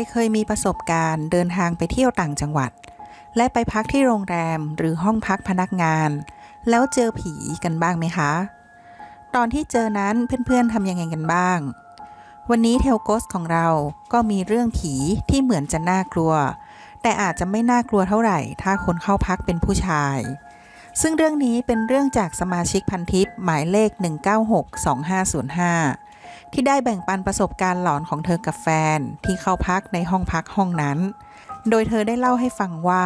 รเคยมีประสบการณ์เดินทางไปเที่ยวต่างจังหวัด และไปพักที่โรงแรมหรือห้องพักพนักงาน แล้วเจอผีกันบ้างไหมคะ ตอนที่เจอนั้นเพื่อนๆทำยังไงกันบ้าง วันนี้เทลโกสของเราก็มีเรื่องผีที่เหมือนจะน่ากลัว แต่อาจจะไม่น่ากลัวเท่าไหร่ ถ้าคนเข้าพักเป็นผู้ชาย ซึ่งเรื่องนี้เป็นเรื่องจากสมาชิกพันทิปหมายเลข 1962505 ที่ได้แบ่งปันประสบการณ์หลอนของเธอกับแฟนที่เข้าพักในห้องพักห้องนั้น โดยเธอได้เล่าให้ฟังว่า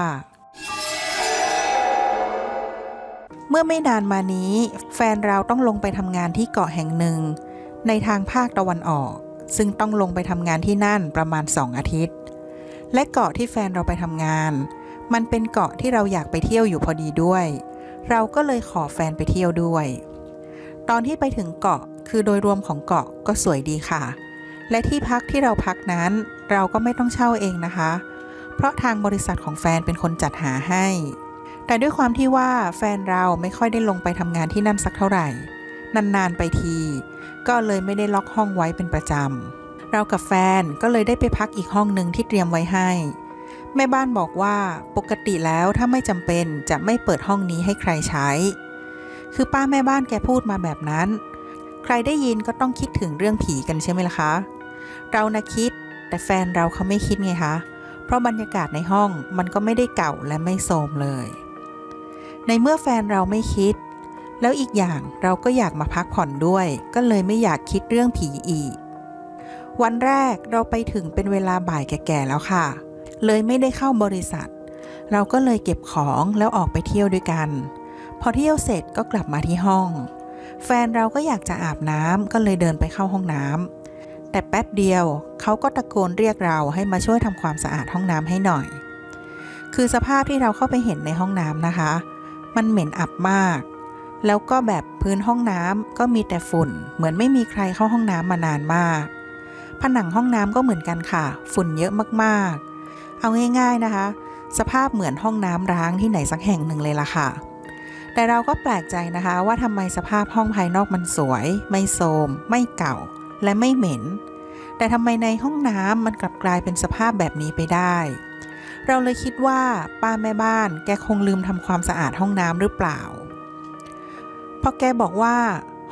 เมื่อไม่นานมานี้ แฟนเราต้องลงไปทำงานที่เกาะแห่งหนึ่ง ในทางภาคตะวันออก ซึ่งต้องลงไปทำงานที่นั่นประมาณ2อาทิตย์ และเกาะที่แฟนเราไปทำงาน มันเป็นเกาะที่เราอยากไปเที่ยวอยู่พอดีด้วย เราก็เลยขอแฟนไปเที่ยวด้วย ตอนที่ไปถึงเกาะ คือโดยรวมของเกาะก็สวยดีค่ะ และที่พักที่เราพักนั้นเราก็ไม่ต้องเช่าเองนะคะ เพราะทางบริษัทของแฟนเป็นคนจัดหาให้ แต่ด้วยความที่ว่าแฟนเราไม่ค่อยได้ลงไปทำงานที่นั่นสักเท่าไหร่ นานๆไปที ก็เลยไม่ได้ล็อกห้องไว้เป็นประจำ เรากับแฟนก็เลยได้ไปพักอีกห้องหนึ่งที่เตรียมไว้ให้ แม่บ้านบอกว่าปกติแล้วถ้าไม่จำเป็นจะไม่เปิดห้องนี้ให้ใครใช้ คือป้าแม่บ้านแกพูดมาแบบนั้น ใครได้ยินก็ต้องคิดถึงเรื่องผีกันใช่ไหมล่ะคะ เรานะคิดแต่แฟนเราเขาไม่คิดไงคะ เพราะบรรยากาศในห้องมันก็ไม่ได้เก่าและไม่โทรมเลย ในเมื่อแฟนเราไม่คิด แล้วอีกอย่างเราก็อยากมาพักผ่อนด้วย ก็เลยไม่อยากคิดเรื่องผีอีก วันแรกเราไปถึงเป็นเวลาบ่ายแก่ๆแล้วค่ะ เลยไม่ได้เข้าบริษัท เราก็เลยเก็บของแล้วออกไปเที่ยวด้วยกัน พอเที่ยวเสร็จก็กลับมาที่ห้อง แฟนเราก็อยากจะอาบน้ำก็เลยเดินไปเข้าห้องน้ำแต่แป๊บเดียวเขาก็ตะโกนเรียกเราให้มาช่วยทำความสะอาดห้องน้ำให้หน่อย คือสภาพที่เราเข้าไปเห็นในห้องน้ำนะคะ มันเหม็นอับมาก แล้วก็แบบพื้นห้องน้ำก็มีแต่ฝุ่น เหมือนไม่มีใครเข้าห้องน้ำมานานมาก ผนังห้องน้ำก็เหมือนกันค่ะ ฝุ่นเยอะมากๆ เอาง่าย ๆนะคะ สภาพเหมือนห้องน้ำร้างที่ไหนสักแห่งหนึ่งเลยล่ะค่ะ แต่เราก็แปลกใจนะคะว่าทำไมสภาพห้องภายนอกมันสวย ไม่โทรมไม่เก่า และไม่เหม็น แต่ทำไมในห้องน้ำมันกลับกลายเป็นสภาพแบบนี้ไปได้ เราเลยคิดว่าป้าแม่บ้านแกคงลืมทำความสะอาดห้องน้ำหรือเปล่าพอแกบอกว่า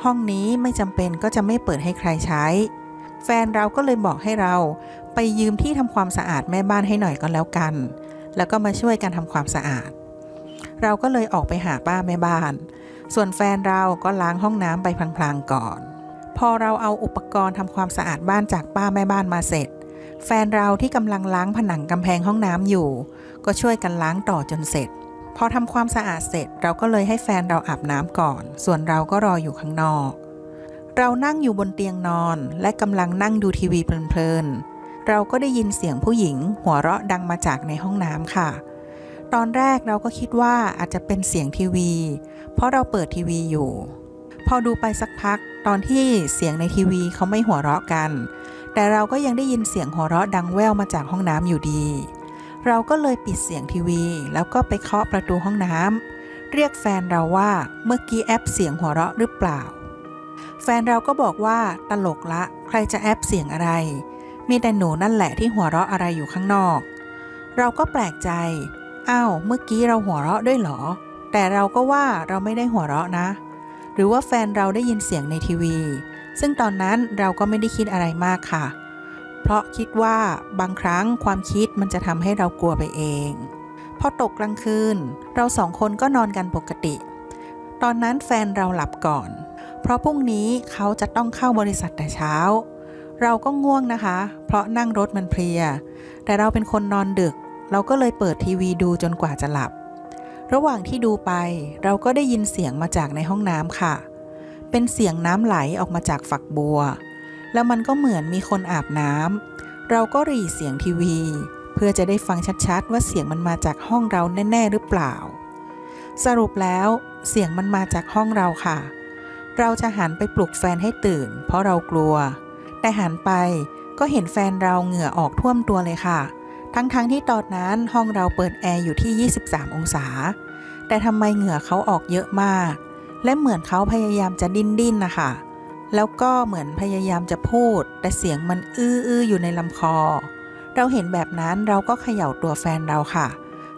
ห้องนี้ไม่จำเป็นก็จะไม่เปิดให้ใครใช้ แฟนเราก็เลยบอกให้เราไปยืมที่ทำความสะอาดแม่บ้านให้หน่อยก็แล้วกัน แล้วก็มาช่วยกันทำความสะอาด เราก็เลยออกไปหาป้าแม่บ้าน ส่วนแฟนเราก็ล้างห้องน้ำไปพลางๆก่อน พอเราเอาอุปกรณ์ทำความสะอาดบ้านจากป้าแม่บ้านมาเสร็จ แฟนเราที่กำลังล้างผนังกำแพงห้องน้ำอยู่ ก็ช่วยกันล้างต่อจนเสร็จ พอทำความสะอาดเสร็จเราก็เลยให้แฟนเราอาบน้ำก่อน ส่วนเราก็รออยู่ข้างนอกเรานั่งอยู่บนเตียงนอนและกำลังนั่งดูทีวีเพลินๆ เราก็ได้ยินเสียงผู้หญิงหัวเราะดังมาจากในห้องน้ำค่ะ ตอนแรกเราก็คิดว่าอาจจะเป็นเสียงทีวี เพราะเราเปิดทีวีอยู่ พอดูไปสักพักตอนที่เสียงในทีวีเขาไม่หัวเราะกัน แต่เราก็ยังได้ยินเสียงหัวเราะดังแว่วมาจากห้องน้ำอยู่ดี เราก็เลยปิดเสียงทีวี แล้วก็ไปเคาะประตูห้องน้ำเรียกแฟนเราว่าเมื่อกี้แอปเสียงหัวเราะหรือเปล่า แฟนเราก็บอกว่าตลกละ ใครจะแอปเสียงอะไร มีแต่หนูนั่นแหละที่หัวเราะอะไรอยู่ข้างนอก เราก็แปลกใจ อ้าว เมื่อกี้เราหัวเราะด้วยเหรอ แต่เราก็ว่าเราไม่ได้หัวเราะนะ หรือว่าแฟนเราได้ยินเสียงในทีวี ซึ่งตอนนั้นเราก็ไม่ได้คิดอะไรมากค่ะ เพราะคิดว่าบางครั้งความคิดมันจะทำให้เรากลัวไปเอง พอตกกลางคืน เราสองคนก็นอนกันปกติ ตอนนั้นแฟนเราหลับก่อน เพราะพรุ่งนี้เขาจะต้องเข้าบริษัทแต่เช้า เราก็ง่วงนะคะ เพราะนั่งรถมันเพลีย แต่เราเป็นคนนอนดึก เราก็เลยเปิดทีวีดูจนกว่าจะหลับ ระหว่างที่ดูไปเราก็ได้ยินเสียงมาจากในห้องน้ำค่ะ เป็นเสียงน้ำไหลออกมาจากฝักบัว แล้วมันก็เหมือนมีคนอาบน้ำเราก็รีเสียงทีวี เพื่อจะได้ฟังชัดๆ ว่าเสียงมันมาจากห้องเราแน่ๆหรือเปล่า สรุปแล้วเสียงมันมาจากห้องเราค่ะ เราจะหันไปปลุกแฟนให้ตื่น เพราะเรากลัว แต่หันไปก็เห็นแฟนเราเหงื่อออกท่วมตัวเลยค่ะ ทั้งๆทที่ตอนนั้นห้องเราเปิดแอร์อยู่ที่ 23 องศา แต่ทำไมเหงื่อเขาออกเยอะมาก และเหมือนเขาพยายามจะดิ้นดิ้นนะคะ แล้วก็เหมือนพยายามจะพูด แต่เสียงมันอื้อๆอยู่ในลำคอ เราเห็นแบบนั้นเราก็เขย่าตัวแฟนเราค่ะ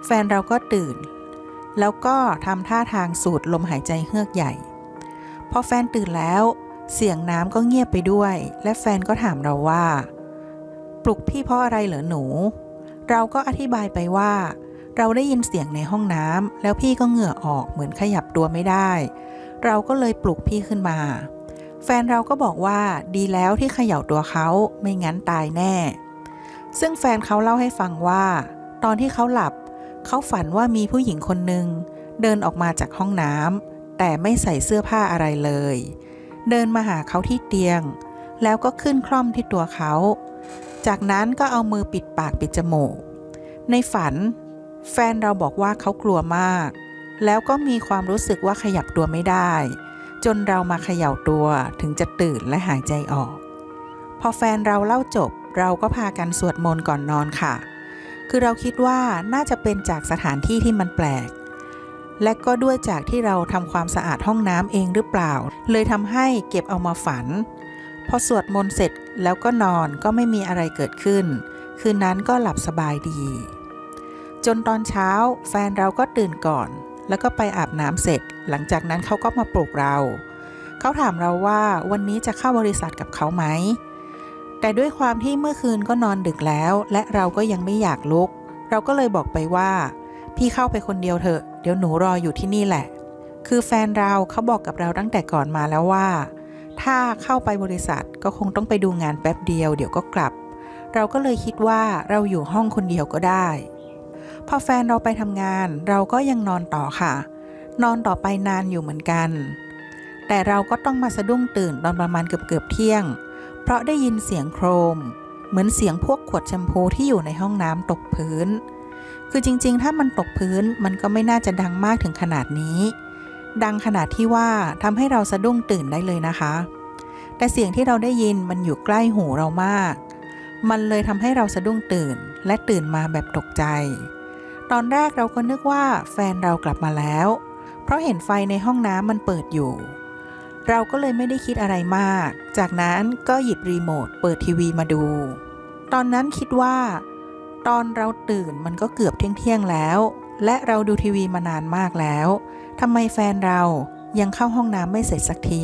แฟนเราก็ตื่น แล้วก็ทำท่าทางสูดลมหายใจเฮือกใหญ่ พอแฟนตื่นแล้ว เสียงน้ำก็เงียบไปด้วย และแฟนก็ถามเราว่า ปลุกพี่เพราะอะไรเหรอหนู เราก็อธิบายไปว่า เราได้ยินเสียงในห้องน้ำแล้วพี่ก็เหงื่อออกเหมือนขยับตัวไม่ได้ เราก็เลยปลุกพี่ขึ้นมา แฟนเราก็บอกว่าดีแล้วที่เขย่าตัวเขาไม่งั้นตายแน่ ซึ่งแฟนเขาเล่าให้ฟังว่า ตอนที่เขาหลับ เขาฝันว่ามีผู้หญิงคนหนึ่งเดินออกมาจากห้องน้ำแต่ไม่ใส่เสื้อผ้าอะไรเลย เดินมาหาเขาที่เตียง แล้วก็ขึ้นคล่อมที่ตัวเขา จากนั้นก็เอามือปิดปากปิดจมูก ในฝัน แฟนเราบอกว่าเขากลัวมาก แล้วก็มีความรู้สึกว่าขยับตัวไม่ได้ จนเรามาเขย่าตัวถึงจะตื่นและหายใจออก พอแฟนเราเล่าจบ เราก็พากันสวดมนต์ก่อนนอนค่ะ คือเราคิดว่าน่าจะเป็นจากสถานที่ที่มันแปลก และก็ด้วยจากที่เราทำความสะอาดห้องน้ำเองหรือเปล่า เลยทำให้เก็บเอามาฝัน พอสวดมนต์เสร็จแล้วก็นอนก็ไม่มีอะไรเกิดขึ้น คืนนั้นก็หลับสบายดี จนตอนเช้าแฟนเราก็ตื่นก่อน แล้วก็ไปอาบน้ำเสร็จ หลังจากนั้นเขาก็มาปลุกเรา เขาถามเราว่าวันนี้จะเข้าบริษัทกับเขาไหม แต่ด้วยความที่เมื่อคืนก็นอนดึกแล้ว และเราก็ยังไม่อยากลุก เราก็เลยบอกไปว่า พี่เข้าไปคนเดียวเถอะ เดี๋ยวหนูรออยู่ที่นี่แหละ คือแฟนเราเขาบอกกับเราตั้งแต่ก่อนมาแล้วว่า ถ้าเข้าไปบริษัทก็คงต้องไปดูงานแป๊บเดียวเดี๋ยวก็กลับ เราก็เลยคิดว่าเราอยู่ห้องคนเดียวก็ได้ พอแฟนเราไปทำงาน เราก็ยังนอนต่อค่ะ นอนต่อไปนานอยู่เหมือนกัน แต่เราก็ต้องมาสะดุ้งตื่นตอนประมาณเกือบเกือบเที่ยง เพราะได้ยินเสียงโครม เหมือนเสียงพวกขวดแชมพูที่อยู่ในห้องน้ำตกพื้น คือจริงๆ ถ้ามันตกพื้นมันก็ไม่น่าจะดังมากถึงขนาดนี้ ดังขนาดที่ว่าทำให้เราสะดุ้งตื่นได้เลยนะคะ แต่เสียงที่เราได้ยินมันอยู่ใกล้หูเรามาก มันเลยทำให้เราสะดุ้งตื่นและตื่นมาแบบตกใจ ตอนแรกเราก็นึกว่าแฟนเรากลับมาแล้ว เพราะเห็นไฟในห้องน้ำมันเปิดอยู่ เราก็เลยไม่ได้คิดอะไรมาก จากนั้นก็หยิบรีโมทเปิดทีวีมาดู ตอนนั้นคิดว่า ตอนเราตื่นมันก็เกือบเที่ยงๆแล้ว และเราดูทีวีมานานมากแล้ว ทำไมแฟนเรายังเข้าห้องน้ำไม่เสร็จสักที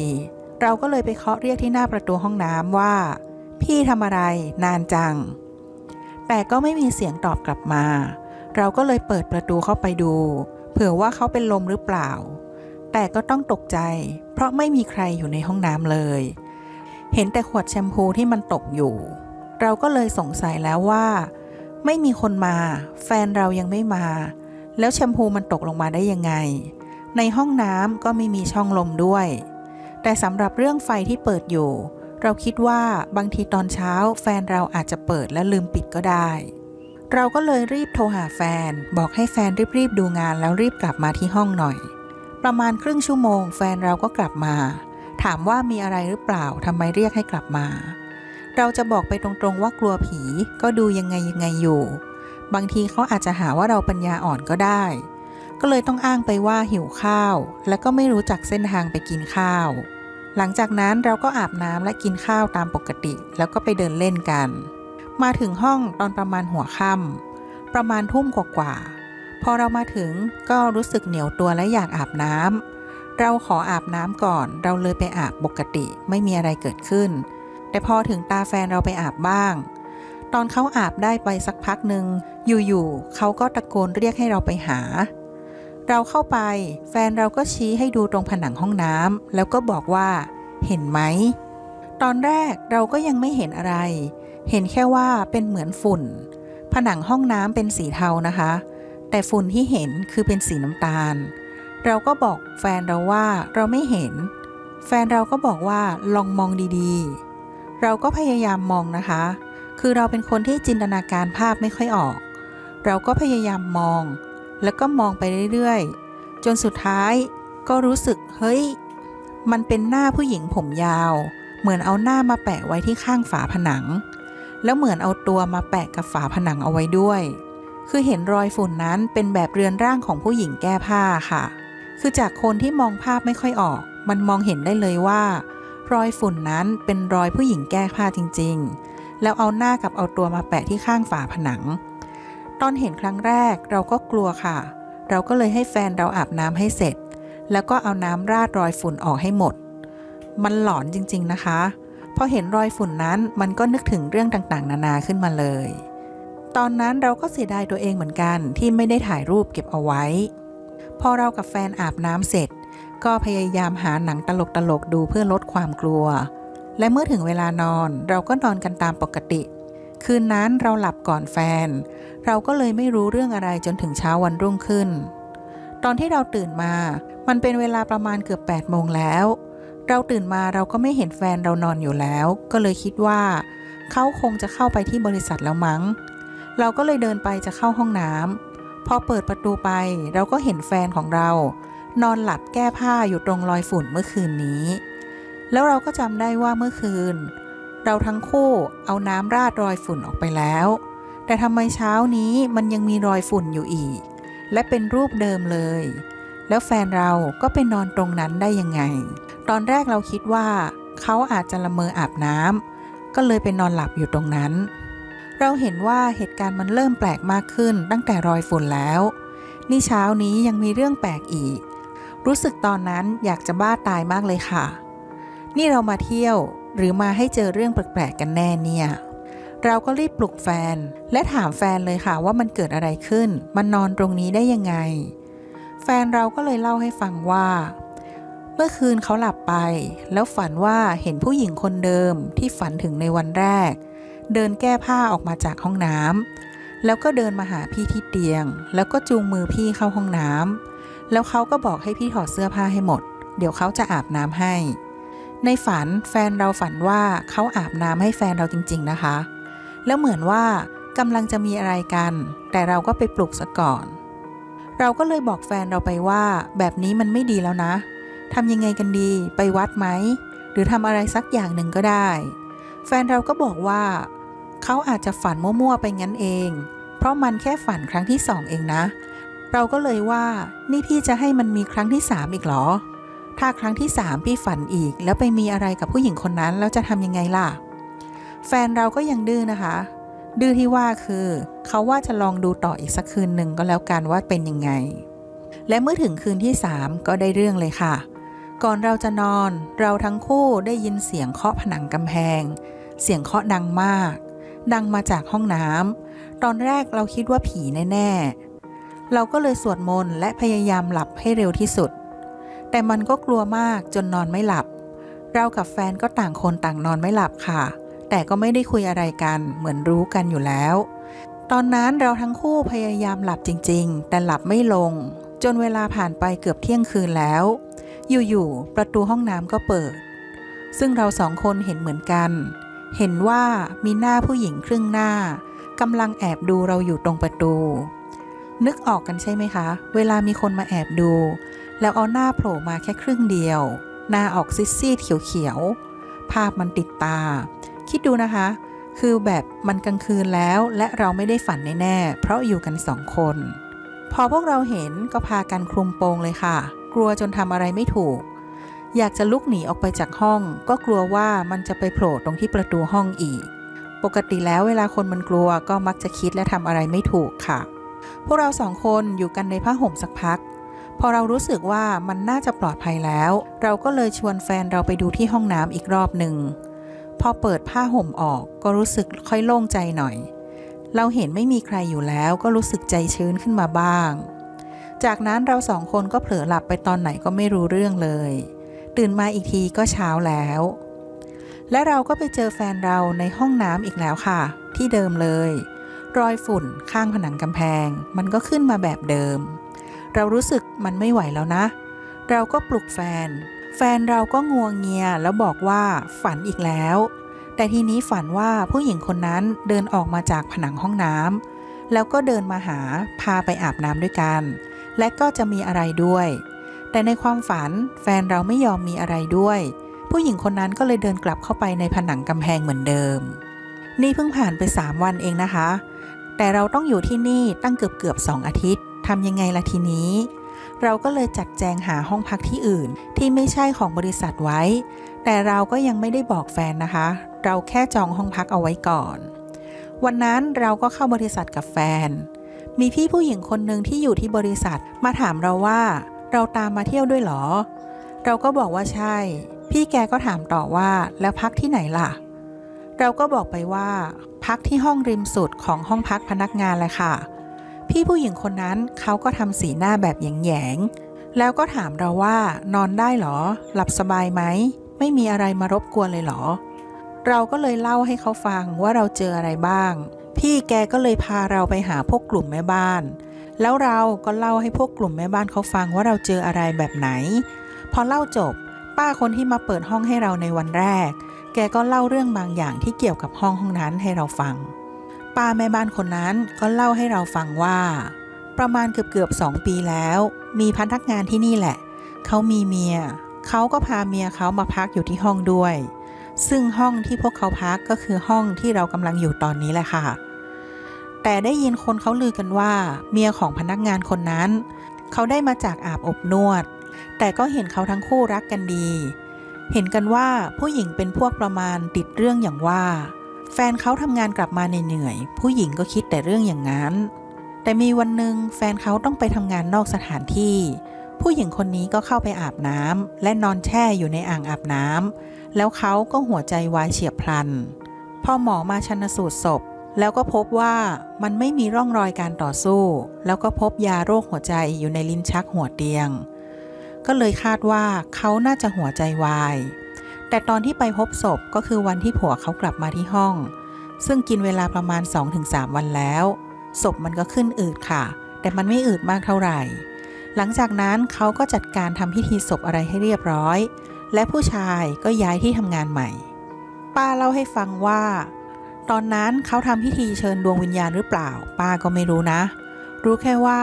เราก็เลยไปเคาะเรียกที่หน้าประตูห้องน้ำว่า พี่ทำอะไรนานจัง แต่ก็ไม่มีเสียงตอบกลับมา เราก็เลยเปิดประตูเข้าไปดู เผื่อว่าเขาเป็นลมหรือเปล่า แต่ก็ต้องตกใจ เพราะไม่มีใครอยู่ในห้องน้ำเลย เห็นแต่ขวดแชมพูที่มันตกอยู่ เราก็เลยสงสัยแล้วว่า ไม่มีคนมา แฟนเรายังไม่มา แล้วแชมพูมันตกลงมาได้ยังไง ในห้องน้ำก็ไม่มีช่องลมด้วย แต่สำหรับเรื่องไฟที่เปิดอยู่ เราคิดว่าบางทีตอนเช้าแฟนเราอาจจะเปิดและลืมปิดก็ได้ เราก็เลยรีบโทรหาแฟน บอกให้แฟนรีบๆดูงานแล้วรีบกลับมาที่ห้องหน่อย ประมาณครึ่งชั่วโมง แฟนเราก็กลับมา ถามว่ามีอะไรหรือเปล่าทำไมเรียกให้กลับมา เราจะบอกไปตรงๆว่ากลัวผีก็ดูยังไงยังไงอยู่ บางทีเขาอาจจะหาว่าเราปัญญาอ่อนก็ได้ ก็เลยต้องอ้างไปว่าหิวข้าว และก็ไม่รู้จักเส้นทางไปกินข้าว หลังจากนั้นเราก็อาบน้ำและกินข้าวตามปกติ แล้วก็ไปเดินเล่นกัน มาถึงห้องตอนประมาณหัวค่ำประมาณทุ่มกว่าๆพอเรามาถึงก็รู้สึกเหนียวตัวและอยากอาบน้ำเราขออาบน้ำก่อน เราเลยไปอาบปกติไม่มีอะไรเกิดขึ้น แต่พอถึงตาแฟนเราไปอาบบ้างตอนเขาอาบได้ไปสักพักหนึ่ง อยู่ๆ เขาก็ตะโกนเรียกให้เราไปหา เราเข้าไป แฟนเราก็ชี้ให้ดูตรงผนังห้องน้ำแล้วก็บอกว่า เห็นไหม ตอนแรกเราก็ยังไม่เห็นอะไร เห็นแค่ว่าเป็นเหมือนฝุ่น ผนังห้องน้ำเป็นสีเทานะคะ แต่ฝุ่นที่เห็นคือเป็นสีน้ำตาล เราก็บอกแฟนเราว่าเราไม่เห็น แฟนเราก็บอกว่าลองมองดีๆ เราก็พยายามมองนะคะ คือเราเป็นคนที่จินตนาการภาพไม่ค่อยออก เราก็พยายามมอง แล้วก็มองไปเรื่อยๆ จนสุดท้ายก็รู้สึกเฮ้ย มันเป็นหน้าผู้หญิงผมยาว เหมือนเอาหน้ามาแปะไว้ที่ข้างฝาผนัง แล้วเหมือนเอาตัวมาแปะกับฝาผนังเอาไว้ด้วย คือเห็นรอยฝุ่นนั้นเป็นแบบเรือนร่างของผู้หญิงแก้ผ้าค่ะ คือจากคนที่มองภาพไม่ค่อยออก มันมองเห็นได้เลยว่า รอยฝุ่นนั้นเป็นรอยผู้หญิงแก้ผ้าจริง ๆ แล้วเอาหน้ากับเอาตัวมาแปะที่ข้างฝาผนัง ตอนเห็นครั้งแรกเราก็กลัวค่ะ เราก็เลยให้แฟนเราอาบน้ำให้เสร็จ แล้วก็เอาน้ำราดรอยฝุ่นออกให้หมด มันหลอนจริงๆนะคะ พอเห็นรอยฝุ่นนั้นมันก็นึกถึงเรื่องต่างๆ นานาขึ้นมาเลย ตอนนั้นเราก็เสียดายตัวเองเหมือนกันที่ไม่ได้ถ่ายรูปเก็บเอาไว้ พอเรากับแฟนอาบน้ำเสร็จ ก็พยายามหาหนังตลกๆดูเพื่อลดความกลัว และเมื่อถึงเวลานอนเราก็นอนกันตามปกติ คืนนั้นเราหลับก่อนแฟน เราก็เลยไม่รู้เรื่องอะไรจนถึงเช้าวันรุ่งขึ้น ตอนที่เราตื่นมา มันเป็นเวลาประมาณเกือบ8โมงแล้ว เราตื่นมาเราก็ไม่เห็นแฟนเรานอนอยู่แล้ว ก็เลยคิดว่า เขาคงจะเข้าไปที่บริษัทแล้วมั้ง เราก็เลยเดินไปจะเข้าห้องน้ำพอเปิดประตูไปเราก็เห็นแฟนของเรา นอนหลับแก้ผ้าอยู่ตรงรอยฝุ่นเมื่อคืนนี้ แล้วเราก็จำได้ว่าเมื่อคืน เราทั้งคู่เอาน้ำราดรอยฝุ่นออกไปแล้ว แต่ทำไมเช้านี้มันยังมีรอยฝุ่นอยู่อีก และเป็นรูปเดิมเลย แล้วแฟนเราก็ไปนอนตรงนั้นได้ยังไง ตอนแรกเราคิดว่า เขาอาจจะละเมออาบน้ำก็เลยไปนอนหลับอยู่ตรงนั้น เราเห็นว่าเหตุการณ์มันเริ่มแปลกมากขึ้นตั้งแต่รอยฝุ่นแล้ว นี่เช้านี้ยังมีเรื่องแปลกอีก รู้สึกตอนนั้นอยากจะบ้าตายมากเลยค่ะ นี่เรามาเที่ยว หรือมาให้เจอเรื่องแปลกๆกันแน่เนี่ย เราก็รีบปลุกแฟน และถามแฟนเลยค่ะว่ามันเกิดอะไรขึ้น มันนอนตรงนี้ได้ยังไง แฟนเราก็เลยเล่าให้ฟังว่า เมื่อคืนเขาหลับไป แล้วฝันว่าเห็นผู้หญิงคนเดิมที่ฝันถึงในวันแรก เดินแก้ผ้าออกมาจากห้องน้ำแล้วก็เดินมาหาพี่ที่เตียง แล้วก็จูงมือพี่เข้าห้องน้ำแล้วเขาก็บอกให้พี่ถอดเสื้อผ้าให้หมด เดี๋ยวเขาจะอาบน้ำให้ ในฝันแฟนเราฝันว่าเขาอาบน้ำให้แฟนเราจริง ๆนะคะ แล้วเหมือนว่ากำลังจะมีอะไรกัน แต่เราก็ไปปลุกซะก่อน เราก็เลยบอกแฟนเราไปว่า แบบนี้มันไม่ดีแล้วนะทำยังไงกันดีไปวัดไหม หรือทำอะไรสักอย่างหนึ่งก็ได้ แฟนเราก็บอกว่า เขาอาจจะฝันมั่วๆไปงั้นเอง เพราะมันแค่ฝันครั้งที่สองเองนะ เราก็เลยว่านี่พี่จะให้มันมีครั้งที่สามอีกเหรอ ถ้าครั้งที่สามพี่ฝันอีก แล้วไปมีอะไรกับผู้หญิงคนนั้น แล้วจะทำยังไงล่ะ แฟนเราก็ยังดื้อนะคะ ดื้อที่ว่าคือเขาว่าจะลองดูต่ออีกสักคืนหนึ่งก็แล้วกันว่าเป็นยังไง และเมื่อถึงคืนที่สามก็ได้เรื่องเลยค่ะ ก่อนเราจะนอน เราทั้งคู่ได้ยินเสียงเคาะผนังกำแพง เสียงเคาะดังมาก ดังมาจากห้องน้ำตอนแรกเราคิดว่าผีแน่ ๆ เราก็เลยสวดมนต์และพยายามหลับให้เร็วที่สุด แต่มันก็กลัวมากจนนอนไม่หลับ เรากับแฟนก็ต่างคนต่างนอนไม่หลับค่ะ แต่ก็ไม่ได้คุยอะไรกัน เหมือนรู้กันอยู่แล้ว ตอนนั้นเราทั้งคู่พยายามหลับจริง ๆ แต่หลับไม่ลง จนเวลาผ่านไปเกือบเที่ยงคืนแล้ว อยู่ๆประตูห้องน้ำก็เปิด ซึ่งเราสองคนเห็นเหมือนกัน เห็นว่ามีหน้าผู้หญิงครึ่งหน้ากำลังแอบดูเราอยู่ตรงประตู นึกออกกันใช่ไหมคะ เวลามีคนมาแอบดู แล้วเอาหน้าโผล่มาแค่ครึ่งเดียว หน้าออกซีดเขียวๆ ภาพมันติดตา คิดดูนะคะ คือแบบมันกลางคืนแล้วและเราไม่ได้ฝันแน่ๆ เพราะอยู่กันสองคน พอพวกเราเห็นก็พากันคลุมโปงเลยค่ะ กลัวจนทำอะไรไม่ถูก อยากจะลุกหนีออกไปจากห้อง ก็กลัวว่ามันจะไปโผล่ตรงที่ประตูห้องอีก ปกติแล้วเวลาคนมันกลัวก็มักจะคิดและทำอะไรไม่ถูกค่ะพวกเราสองคนอยู่กันในผ้าห่มสักพัก พอเรารู้สึกว่ามันน่าจะปลอดภัยแล้ว เราก็เลยชวนแฟนเราไปดูที่ห้องน้ำอีกรอบหนึ่งพอเปิดผ้าห่มออกก็รู้สึกค่อยโล่งใจหน่อย เราเห็นไม่มีใครอยู่แล้วก็รู้สึกใจชื้นขึ้นมาบ้าง จากนั้นเราสองคนก็เผลอหลับไปตอนไหนก็ไม่รู้เรื่องเลย ตื่นมาอีกทีก็เช้าแล้ว และเราก็ไปเจอแฟนเราในห้องน้ำอีกแล้วค่ะ ที่เดิมเลย รอยฝุ่นข้างผนังกำแพง มันก็ขึ้นมาแบบเดิม เรารู้สึกมันไม่ไหวแล้วนะ เราก็ปลุกแฟน แฟนเราก็งวงเงียแล้วบอกว่าฝันอีกแล้ว แต่ทีนี้ฝันว่าผู้หญิงคนนั้นเดินออกมาจากผนังห้องน้ำแล้วก็เดินมาหาพาไปอาบน้ำด้วยกัน และก็จะมีอะไรด้วย แต่ในความฝันแฟนเราไม่ยอมมีอะไรด้วย ผู้หญิงคนนั้นก็เลยเดินกลับเข้าไปในผนังกำแพงเหมือนเดิม นี่เพิ่งผ่านไป 3 วันเองนะคะ แต่เราต้องอยู่ที่นี่ตั้งเกือบเกือบสองอาทิตย์ ทำยังไงล่ะทีนี้ เราก็เลยจัดแจงหาห้องพักที่อื่น ที่ไม่ใช่ของบริษัทไว้ แต่เราก็ยังไม่ได้บอกแฟนนะคะ เราแค่จองห้องพักเอาไว้ก่อน วันนั้นเราก็เข้าบริษัทกับแฟน มีพี่ผู้หญิงคนหนึ่งที่อยู่ที่บริษัทมาถามเราว่า เราตามมาเที่ยวด้วยเหรอ เราก็บอกว่าใช่ พี่แกก็ถามต่อว่าแล้วพักที่ไหนล่ะ เราก็บอกไปว่า พักที่ห้องริมสุดของห้องพักพนักงานเลยค่ะ พี่ผู้หญิงคนนั้นเขาก็ทำสีหน้าแบบแยงๆแล้วก็ถามเราว่านอนได้เหรอ หลับสบายไหม ไม่มีอะไรมารบกวนเลยเหรอ เราก็เลยเล่าให้เขาฟังว่าเราเจออะไรบ้าง พี่แกก็เลยพาเราไปหาพวกกลุ่มแม่บ้าน แล้วเราก็เล่าให้พวกกลุ่มแม่บ้านเขาฟังว่าเราเจออะไรแบบไหน พอเล่าจบ ป้าคนที่มาเปิดห้องให้เราในวันแรก แกก็เล่าเรื่องบางอย่างที่เกี่ยวกับห้องห้องนั้นให้เราฟัง ป้าแม่บ้านคนนั้นก็เล่าให้เราฟังว่า ประมาณเกือบเกือบๆสองปีแล้ว มีพนักงานที่นี่แหละ เขามีเมีย เขาก็พาเมียเขามาพักอยู่ที่ห้องด้วย ซึ่งห้องที่พวกเขาพักก็คือห้องที่เรากำลังอยู่ตอนนี้แหละค่ะ แต่ได้ยินคนเขาลือกันว่า เมียของพนักงานคนนั้น เขาได้มาจากอาบอบนวด แต่ก็เห็นเขาทั้งคู่รักกันดี เห็นกันว่าผู้หญิงเป็นพวกประมาณติดเรื่องอย่างว่า แฟนเขาทำงานกลับมาเหนื่อยๆผู้หญิงก็คิดแต่เรื่องอย่างนั้น แต่มีวันหนึ่งแฟนเขาต้องไปทำงานนอกสถานที่ ผู้หญิงคนนี้ก็เข้าไปอาบน้ำและนอนแช่อยู่ในอ่างอาบน้ำแล้วเขาก็หัวใจวายเฉียบพลัน พอหมอมาชันสูตรศพ แล้วก็พบว่ามันไม่มีร่องรอยการต่อสู้ แล้วก็พบยาโรคหัวใจอยู่ในลิ้นชักหัวเตียง ก็เลยคาดว่าเขาน่าจะหัวใจวาย แต่ตอนที่ไปพบศพก็คือวันที่ผัวเขากลับมาที่ห้อง ซึ่งกินเวลาประมาณ 2-3 วันแล้ว ศพมันก็ขึ้นอืดค่ะ แต่มันไม่อืดมากเท่าไหร่ หลังจากนั้นเขาก็จัดการทำพิธีศพอะไรให้เรียบร้อย และผู้ชายก็ย้ายที่ทำงานใหม่ ป้าเล่าให้ฟังว่า ตอนนั้นเขาทำพิธีเชิญดวงวิญญาณหรือเปล่า ป้าก็ไม่รู้นะ รู้แค่ว่า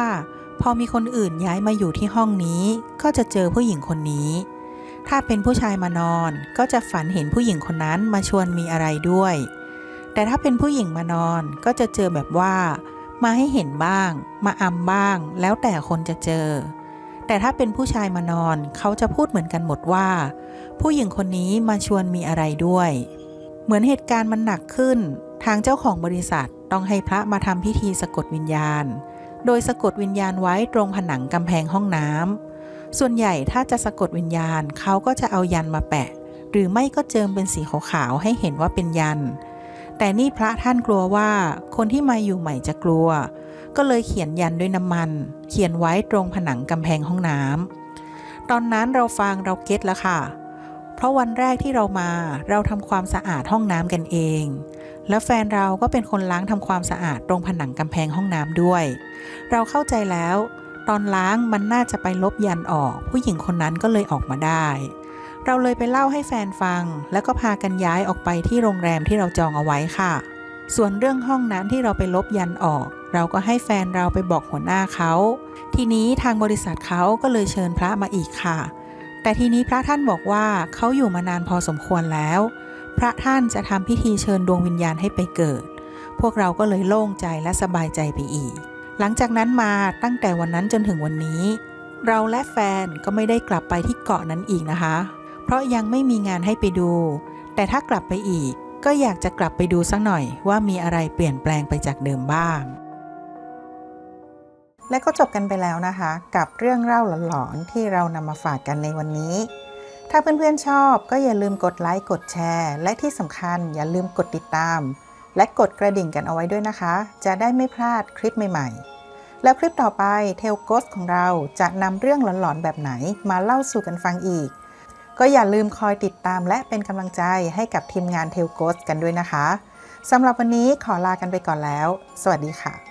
พอมีคนอื่นย้ายมาอยู่ที่ห้องนี้ ก็จะเจอผู้หญิงคนนี้ ถ้าเป็นผู้ชายมานอนก็จะฝันเห็นผู้หญิงคนนั้นมาชวนมีอะไรด้วย แต่ถ้าเป็นผู้หญิงมานอนก็จะเจอแบบว่า มาให้เห็นบ้าง มาอำบ้าง แล้วแต่คนจะเจอ แต่ถ้าเป็นผู้ชายมานอนเขาจะพูดเหมือนกันหมดว่า ผู้หญิงคนนี้มาชวนมีอะไรด้วย เหมือนเหตุการณ์มันหนักขึ้น ทางเจ้าของบริษัทต้องให้พระมาทำพิธีสะกดวิญญาณ โดยสะกดวิญญาณไว้ตรงผนังกำแพงห้องน้ำ ส่วนใหญ่ถ้าจะสะกดวิญญาณเขาก็จะเอายันมาแปะ หรือไม่ก็เจิมเป็นสีขาวๆให้เห็นว่าเป็นยัน แต่นี่พระท่านกลัวว่าคนที่มาอยู่ใหม่จะกลัว ก็เลยเขียนยันด้วยน้ำมัน เขียนไว้ตรงผนังกำแพงห้องน้ำตอนนั้นเราฟังเราเก็ตแล้วค่ะ เพราะวันแรกที่เรามาเราทำความสะอาดห้องน้ำกันเอง แล้วแฟนเราก็เป็นคนล้างทำความสะอาดตรงผนังกำแพงห้องน้ำด้วย เราเข้าใจแล้ว ตอนล้างมันน่าจะไปลบยันออก ผู้หญิงคนนั้นก็เลยออกมาได้ เราเลยไปเล่าให้แฟนฟัง แล้วก็พากันย้ายออกไปที่โรงแรมที่เราจองเอาไว้ค่ะ ส่วนเรื่องห้องนั้นที่เราไปลบยันออก เราก็ให้แฟนเราไปบอกหัวหน้าเขา ทีนี้ทางบริษัทเขาก็เลยเชิญพระมาอีกค่ะ แต่ทีนี้พระท่านบอกว่าเขาอยู่มานานพอสมควรแล้ว พระท่านจะทำพิธีเชิญดวงวิญญาณให้ไปเกิด พวกเราก็เลยโล่งใจและสบายใจไปอีก หลังจากนั้นมาตั้งแต่วันนั้นจนถึงวันนี้ เราและแฟนก็ไม่ได้กลับไปที่เกาะนั้นอีกนะคะ เพราะยังไม่มีงานให้ไปดู แต่ถ้ากลับไปอีกก็อยากจะกลับไปดูสักหน่อยว่ามีอะไรเปลี่ยนแปลงไปจากเดิมบ้าง และก็จบกันไปแล้วนะคะ กับเรื่องเล่าหลอนๆที่เรานำมาฝากกันในวันนี้ ถ้าเพื่อนๆชอบก็อย่าลืมกดไลค์กดแชร์ และที่สำคัญอย่าลืมกดติดตาม และกดกระดิ่งกันเอาไว้ด้วยนะคะ จะได้ไม่พลาดคลิปใหม่ ๆ แล้วคลิปต่อไปเทลโกสของเราจะนำเรื่องหลอนๆแบบไหนมาเล่าสู่กันฟังอีก ก็อย่าลืมคอยติดตามและเป็นกำลังใจให้กับทีมงานเทลโกสกันด้วยนะคะสำหรับวันนี้ขอลากันไปก่อนแล้ว สวัสดีค่ะ